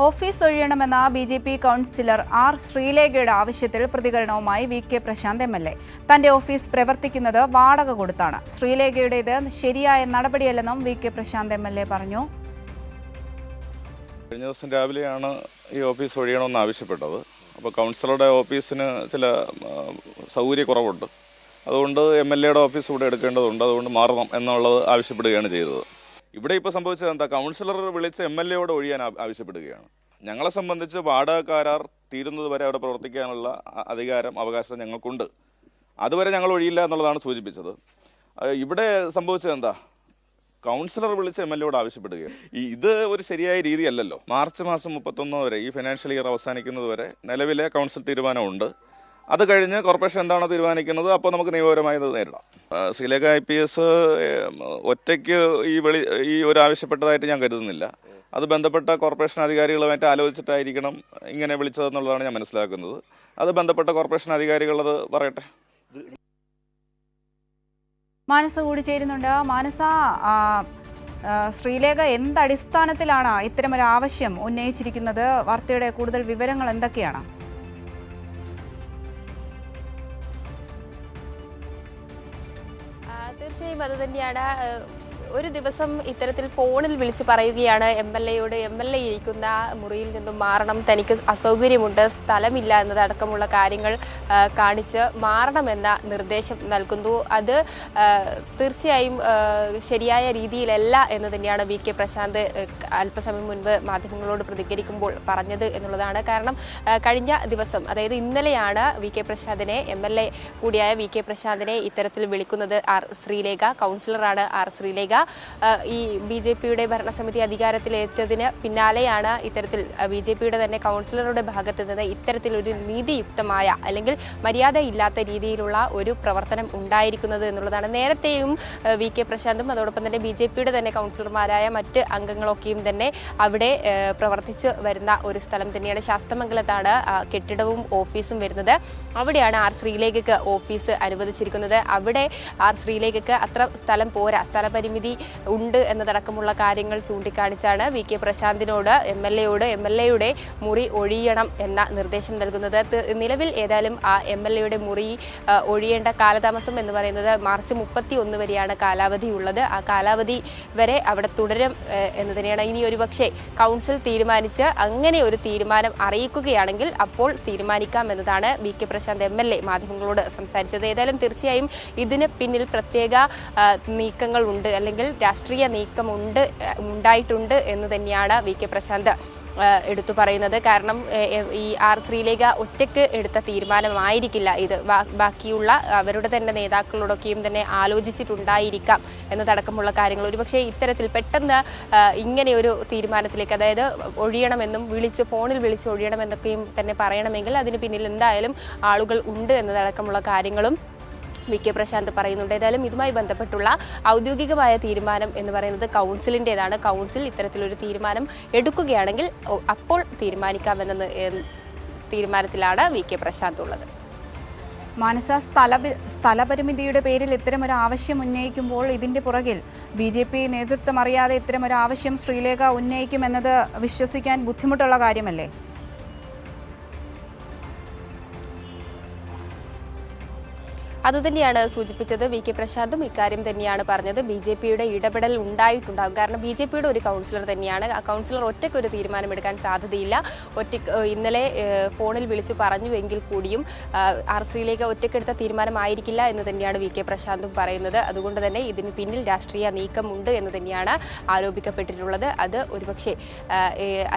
Office ഒഴിയണമെന്ന B J P councillor R ശ്രീലേഖയുടെ ആവശ്യത്തിൽ പ്രതികരണവുമായി V K Prashanth M L A. തന്റെ office പ്രവർത്തിക്കുന്നത് വാടക കൊടുത്താണ്. ശ്രീലേഖയുടേത് ശരിയായ നടപടിയല്ലെന്നും V K Prashanth M L A പറഞ്ഞു. കഴിഞ്ഞ ദിവസം രാവിലെയാണ് ഈ ഓഫീസ് ഒഴിയണമെന്ന് ആവശ്യപ്പെട്ടത്. അപ്പോൾ കൗൺസിലറുടെ ഓഫീസിന് ചില സൗകര്യക്കുറവുണ്ട് അതുകൊണ്ട് എം എൽ എയുടെ ഓഫീസ് ഇവിടെ എടുക്കേണ്ടതുണ്ട്. അതുകൊണ്ട് മാറണം എന്നുള്ളത് ആവശ്യപ്പെടുകയാണ് ചെയ്തത്. ഇവിടെ ഇപ്പോൾ സംഭവിച്ചത് എന്താ? കൗൺസിലർ വിളിച്ച് എം എൽ എയോട് ഒഴിയാൻ ആവശ്യപ്പെടുകയാണ്. ഞങ്ങളെ സംബന്ധിച്ച് വാടക കരാർ തീരുന്നത് വരെ അവിടെ പ്രവർത്തിക്കാനുള്ള അധികാരം അവകാശം ഞങ്ങൾക്കുണ്ട്. അതുവരെ ഞങ്ങൾ ഒഴിയില്ല എന്നുള്ളതാണ് സൂചിപ്പിച്ചത്. ഇവിടെ സംഭവിച്ചത് എന്താ? കൗൺസിലർ വിളിച്ച് എം എൽ എയോട് ആവശ്യപ്പെടുകയാണ്. ഇത് ഒരു ശരിയായ രീതിയല്ലല്ലോ. മാർച്ച് മാസം മുപ്പത്തൊന്ന് വരെ ഈ ഫിനാൻഷ്യൽ ഇയർ അവസാനിക്കുന്നത് വരെ നിലവിലെ കൗൺസിൽ തീരുമാനമുണ്ട്. അത് കഴിഞ്ഞ് കോർപ്പറേഷൻ എന്താണോ തീരുമാനിക്കുന്നത് അപ്പോൾ നമുക്ക് നിയമപരമായി അത് നേരിടാം. ശ്രീലേഖ ഐ പി എസ് ഒറ്റയ്ക്ക് ഈ വെളി ഈ ഒരു ആവശ്യപ്പെട്ടതായിട്ട് ഞാൻ കരുതുന്നില്ല. അത് ബന്ധപ്പെട്ട കോർപ്പറേഷൻ അധികാരികളുമായിട്ട് ആലോചിച്ചിട്ടായിരിക്കണം ഇങ്ങനെ വിളിച്ചതെന്നുള്ളതാണ് ഞാൻ മനസ്സിലാക്കുന്നത്. അത് ബന്ധപ്പെട്ട കോർപ്പറേഷൻ അധികാരികളത് പറയട്ടെ? മാനസ കൂടി ചേരുന്നുണ്ട്. മാനസ ശ്രീലേഖ എന്ത് അടിസ്ഥാനത്തിലാണ് ഇത്തരമൊരു ആവശ്യം ഉന്നയിച്ചിരിക്കുന്നത്? വാർത്തയുടെ കൂടുതൽ വിവരങ്ങൾ എന്തൊക്കെയാണ്? തീർച്ചയായും അത് തന്നെയാണ് ഒരു ദിവസം ഇത്തരത്തിൽ ഫോണിൽ വിളിച്ച് പറയുകയാണ്. എം എൽ എയോട് എം എൽ എ ഇരിക്കുന്ന മുറിയിൽ നിന്നും മാറണം. തനിക്ക് അസൗകര്യമുണ്ട്. സ്ഥലമില്ല എന്നതടക്കമുള്ള കാര്യങ്ങൾ കാണിച്ച് മാറണമെന്ന നിർദ്ദേശം നൽകുന്നു. അത് തീർച്ചയായും ശരിയായ രീതിയിലല്ല എന്ന് തന്നെയാണ് വി കെ പ്രശാന്ത് അല്പസമയം മുൻപ് മാധ്യമങ്ങളോട് പ്രതികരിക്കുമ്പോൾ പറഞ്ഞത് എന്നുള്ളതാണ്. കാരണം കഴിഞ്ഞ ദിവസം അതായത് ഇന്നലെയാണ് വി കെ പ്രശാന്തിനെ എം എൽ എ കൂടിയായ വി കെ പ്രശാന്തിനെ ഇത്തരത്തിൽ വിളിക്കുന്നത് ആർ ശ്രീലേഖ കൗൺസിലറാണ് ആർ ശ്രീലേഖ. ആ, ഈ ബി ജെ പിയുടെ ഭരണസമിതി അധികാരത്തിലെത്തിയതിന് പിന്നാലെയാണ് ഇത്തരത്തിൽ ബി ജെ പിയുടെ തന്നെ കൗൺസിലറുടെ ഭാഗത്ത് നിന്ന് ഇത്തരത്തിലൊരു നീതിയുക്തമായ അല്ലെങ്കിൽ മര്യാദയില്ലാത്ത രീതിയിലുള്ള ഒരു പ്രവർത്തനം ഉണ്ടായിരിക്കുന്നത് എന്നുള്ളതാണ്. നേരത്തെയും വി കെ പ്രശാന്തും അതോടൊപ്പം തന്നെ ബി ജെ പിയുടെ തന്നെ കൗൺസിലർമാരായ മറ്റ് അംഗങ്ങളൊക്കെയും തന്നെ അവിടെ പ്രവർത്തിച്ചു വരുന്ന ഒരു സ്ഥലം തന്നെയാണ് ശാസ്തമംഗലത്താണ് കെട്ടിടവും ഓഫീസും വരുന്നത്. അവിടെയാണ് ആർ ശ്രീലേഖയ്ക്ക് ഓഫീസ് അനുവദിച്ചിരിക്കുന്നത്. അവിടെ ആർ ശ്രീലേഖയ്ക്ക് അത്ര സ്ഥലം പോരാ സ്ഥലപരിമിതി ഉണ്ട് എന്നതടക്കമുള്ള കാര്യങ്ങൾ ചൂണ്ടിക്കാണിച്ചാണ് വി കെ പ്രശാന്തിനോട് എം എൽ എയോട് എം എൽ എയുടെ മുറി ഒഴിയണം എന്ന നിർദ്ദേശം നൽകുന്നത്. നിലവിൽ ഏതായാലും ആ എം എൽ എയുടെ മുറി ഒഴിയേണ്ട കാലതാമസം എന്ന് പറയുന്നത് മാർച്ച് മുപ്പത്തി ഒന്ന് വരെയാണ് കാലാവധി ഉള്ളത് ആ കാലാവധി വരെ അവിടെ തുടരും എന്ന് തന്നെയാണ് ഇനി ഒരു പക്ഷേ കൗൺസിൽ തീരുമാനിച്ച് അങ്ങനെ ഒരു തീരുമാനം അറിയിക്കുകയാണെങ്കിൽ അപ്പോൾ തീരുമാനിക്കാം എന്നതാണ് V K Prashanth M L A മാധ്യമങ്ങളോട് സംസാരിച്ചത്. ഏതായാലും തീർച്ചയായും ഇതിന് പിന്നിൽ പ്രത്യേക നീക്കങ്ങളുണ്ട്. അല്ലെങ്കിൽ അല്ലെങ്കിൽ രാഷ്ട്രീയ നീക്കമുണ്ട് ഉണ്ടായിട്ടുണ്ട് എന്ന് തന്നെയാണ് വി കെ പ്രശാന്ത് എടുത്തു പറയുന്നത്. കാരണം ഈ ആർ ശ്രീലേഖ ഒറ്റയ്ക്ക് എടുത്ത തീരുമാനമായിരിക്കില്ല ഇത്. ബാക്കിയുള്ള അവരുടെ തന്നെ നേതാക്കളോടൊക്കെയും തന്നെ ആലോചിച്ചിട്ടുണ്ടായിരിക്കാം എന്നതടക്കമുള്ള കാര്യങ്ങൾ. ഒരുപക്ഷെ ഇത്തരത്തിൽ പെട്ടെന്ന് ഇങ്ങനെ ഒരു തീരുമാനത്തിലേക്ക് അതായത് ഒഴിയണമെന്നും വിളിച്ച് ഫോണിൽ വിളിച്ച് ഒഴിയണമെന്നൊക്കെയും തന്നെ പറയണമെങ്കിൽ അതിന് പിന്നിൽ എന്തായാലും ആളുകൾ ഉണ്ട് എന്നതടക്കമുള്ള കാര്യങ്ങളും വി കെ പ്രശാന്ത് പറയുന്നുണ്ട്. ഏതായാലും ഇതുമായി ബന്ധപ്പെട്ടുള്ള ഔദ്യോഗികമായ തീരുമാനം എന്ന് പറയുന്നത് കൗൺസിലിന്റെതാണ് കൗൺസിൽ ഇത്തരത്തിലൊരു തീരുമാനം എടുക്കുകയാണെങ്കിൽ അപ്പോൾ തീരുമാനിക്കാമെന്ന തീരുമാനത്തിലാണ് വി കെ പ്രശാന്ത് ഉള്ളത് മാനസ സ്ഥല സ്ഥലപരിമിതിയുടെ പേരിൽ ഇത്തരമൊരു ആവശ്യം ഉന്നയിക്കുമ്പോൾ ഇതിന്റെ പുറകിൽ ബി ജെ പി നേതൃത്വം അറിയാതെ ഇത്തരമൊരു ആവശ്യം ശ്രീലേഖ ഉന്നയിക്കുമെന്നത് വിശ്വസിക്കാൻ ബുദ്ധിമുട്ടുള്ള കാര്യമല്ലേ? അതുതന്നെയാണ് സൂചിപ്പിച്ചത് വി കെ പ്രശാന്തും ഇക്കാര്യം തന്നെയാണ് പറഞ്ഞത്. ബി ജെ പിയുടെ ഇടപെടൽ ഉണ്ടായിട്ടുണ്ടാകും. കാരണം ബി ജെ പിയുടെ ഒരു കൗൺസിലർ തന്നെയാണ്. ആ കൗൺസിലർ ഒറ്റയ്ക്ക് ഒരു തീരുമാനമെടുക്കാൻ സാധ്യതയില്ല. ഒറ്റ ഇന്നലെ ഫോണിൽ വിളിച്ചു പറഞ്ഞുവെങ്കിൽ കൂടിയും ആർ ശ്രീലേഖ ഒറ്റയ്ക്കെടുത്ത തീരുമാനമായിരിക്കില്ല എന്ന് തന്നെയാണ് വി കെ പ്രശാന്തും പറയുന്നത്. അതുകൊണ്ട് തന്നെ ഇതിന് പിന്നിൽ രാഷ്ട്രീയ നീക്കമുണ്ട് എന്ന് തന്നെയാണ് ആരോപിക്കപ്പെട്ടിട്ടുള്ളത്. അത് ഒരുപക്ഷെ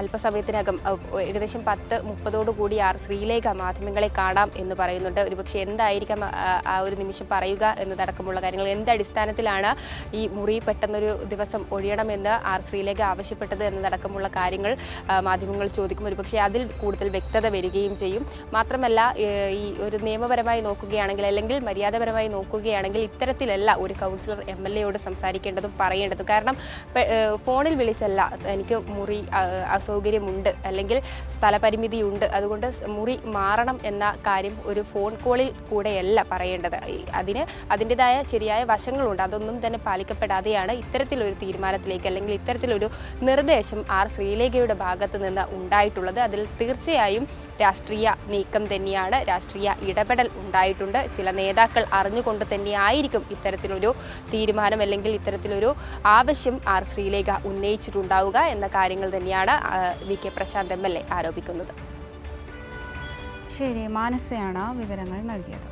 അല്പസമയത്തിനകം ഏകദേശം പത്ത് മുപ്പതോടുകൂടി ആർ ശ്രീലേഖ മാധ്യമങ്ങളെ കാണാം എന്ന് പറയുന്നുണ്ട്. ഒരുപക്ഷെ എന്തായിരിക്കാം ആ, ഒരു നിമിഷം പറയുക എന്നതടക്കമുള്ള കാര്യങ്ങൾ. എന്ത് അടിസ്ഥാനത്തിലാണ് ഈ മുറി പെട്ടെന്നൊരു ദിവസം ഒഴിയണമെന്ന് ആർ ശ്രീലേഖ ആവശ്യപ്പെട്ടത് എന്നതടക്കമുള്ള കാര്യങ്ങൾ മാധ്യമങ്ങൾ ചോദിക്കും. ഒരുപക്ഷെ അതിൽ കൂടുതൽ വ്യക്തത വരികയും ചെയ്യും. മാത്രമല്ല ഈ ഒരു നിയമപരമായി നോക്കുകയാണെങ്കിൽ അല്ലെങ്കിൽ മര്യാദപരമായി നോക്കുകയാണെങ്കിൽ ഇത്തരത്തിലല്ല ഒരു കൗൺസിലർ എം എൽ എയോട് സംസാരിക്കേണ്ടതും പറയേണ്ടതും. കാരണം ഫോണിൽ വിളിച്ചല്ല എനിക്ക് മുറി അസൗകര്യമുണ്ട് അല്ലെങ്കിൽ സ്ഥലപരിമിതിയുണ്ട്. അതുകൊണ്ട് മുറി മാറണം എന്ന കാര്യം ഒരു ഫോൺ കോളിൽ കൂടെയല്ല പറയേണ്ടത്. ഈ അതിന് അതിന്റെതായ ശരിയായ വശങ്ങളുണ്ട്. അതൊന്നും തന്നെ പാലിക്കപ്പെടാതെയാണ് ഇത്തരത്തിലൊരു തീരുമാനത്തിലേക്ക് അല്ലെങ്കിൽ ഇത്തരത്തിലൊരു നിർദ്ദേശം ആർ ശ്രീലേഖയുടെ ഭാഗത്ത് നിന്ന് ഉണ്ടായിട്ടുള്ളത്. അതിൽ തീർച്ചയായും രാഷ്ട്രീയ നീക്കം തന്നെയാണ്. രാഷ്ട്രീയ ഇടപെടൽ ഉണ്ടായിട്ടുണ്ട്. ചില നേതാക്കൾ അറിഞ്ഞുകൊണ്ട് തന്നെയായിരിക്കും ഇത്തരത്തിലൊരു തീരുമാനം അല്ലെങ്കിൽ ഇത്തരത്തിലൊരു ആവശ്യം ആർ ശ്രീലേഖ ഉന്നയിച്ചിട്ടുണ്ടാവുക എന്ന കാര്യങ്ങൾ തന്നെയാണ് V K Prashanth M L A ആരോപിക്കുന്നത്. ശരി മാനസയാണ് വിവരങ്ങൾ നൽകിയത്.